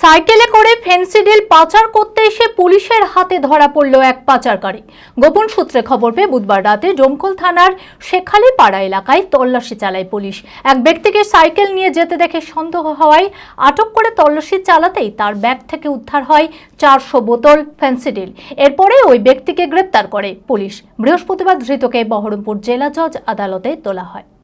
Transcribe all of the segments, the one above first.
সাইকেলে করে ফেন্সিডিল পাচার করতে এসে পুলিশের হাতে ধরা পড়ল এক পাচারকারী। গোপন সূত্রে খবর পেয়ে বুধবার রাতে জমকল থানার শেখালি পাড়া এলাকায় তল্লাশি চালায় পুলিশ। এক ব্যক্তিকে সাইকেল নিয়ে যেতে দেখে সন্দেহ হওয়ায় আটক করে তল্লাশি চালাতেই তার ব্যাগ থেকে উদ্ধার হয় চারশো বোতল ফেন্সিডিল এরপরে ওই ব্যক্তিকে গ্রেপ্তার করে পুলিশ। বৃহস্পতিবার ধৃতকে বহরমপুর জেলা জজ আদালতে তোলা হয়।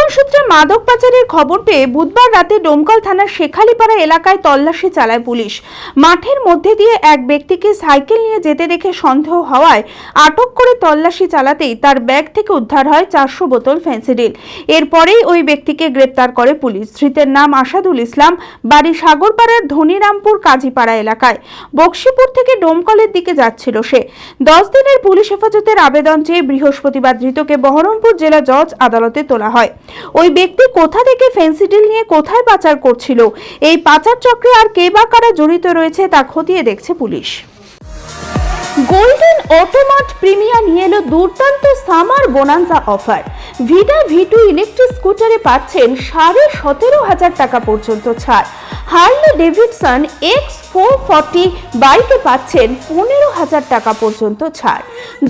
গোপন সূত্রে মাদক পাচারের খবর পেয়ে বুধবার রাতে ডোমকল থানার শেখালিপাড়া এলাকায় তল্লাশি চালায় পুলিশ। মাঠের মধ্যে দিয়ে এক ব্যক্তিকে সাইকেল নিয়ে যেতে দেখে সন্দেহ হওয়ায় আটক করে তল্লাশি চালাতেই তার ব্যাগ থেকে উদ্ধার হয় চারশো বোতল ফেন্সিডিল। এরপরেই ওই ব্যক্তিকে গ্রেপ্তার করে পুলিশ। ধৃতের নাম আসাদুল ইসলাম, বাড়ি সাগরপাড়ার ধনিরামপুর কাজীপাড়া এলাকায়। বক্সিপুর থেকে ডোমকলের দিকে যাচ্ছিল সে। দশ দিনের পুলিশ হেফাজতের আবেদন চেয়ে বৃহস্পতিবার ধৃতকে বহরমপুর জেলা জজ আদালতে তোলা হয়। ওই ব্যক্তি কোথা থেকে ফেন্সিডিল নিয়ে কোথায় পাচার করছিল? এই পাচার চক্রে আর কে বা কারা জড়িত রয়েছে তা খতিয়ে দেখছে পুলিশ। গোল্ডেন অটোমাট প্রিমিয়া নিয়ে এলো দুর্দান্ত summer bonanza offer. Vida V two electric স্কুটারে পাচ্ছেন সাড়ে সতেরো হাজার টাকা পর্যন্ত ছাড়। Harley Davidson X four forty বাইকে পাচ্ছেন পনেরো হাজার টাকা পর্যন্ত ছাড়।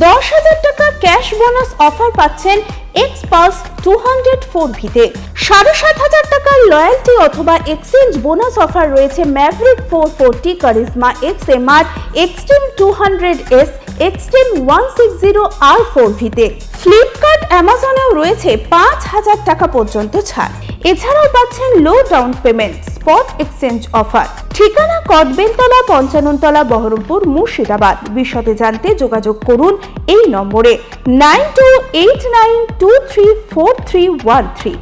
দশ হাজার টাকা ক্যাশ বোনাস অফার পাচ্ছেন x pass two hundred four ভিতে। সাড়ে সাত হাজার টাকার লয়্যালটি অথবা এক্সচেঞ্জ বোনাস অফার রয়েছে Maverick four forty Karizma X M R Xtreme two hundred S Xtreme one six zero R four ভিতে। ফ্লিপকার্ট অ্যামাজনেও রয়েছে পাঁচ হাজার টাকা পর্যন্ত ছাড়। এছাড়াও পাচ্ছেন low down payment spot exchange offer ঠিকানা কদবেলতলা, পঞ্চাননতলা, বহরমপুর, মুর্শিদাবাদ। বিশদে জানতে যোগাযোগ করুন এই নম্বরে। Nine two eight nine two three four three one three.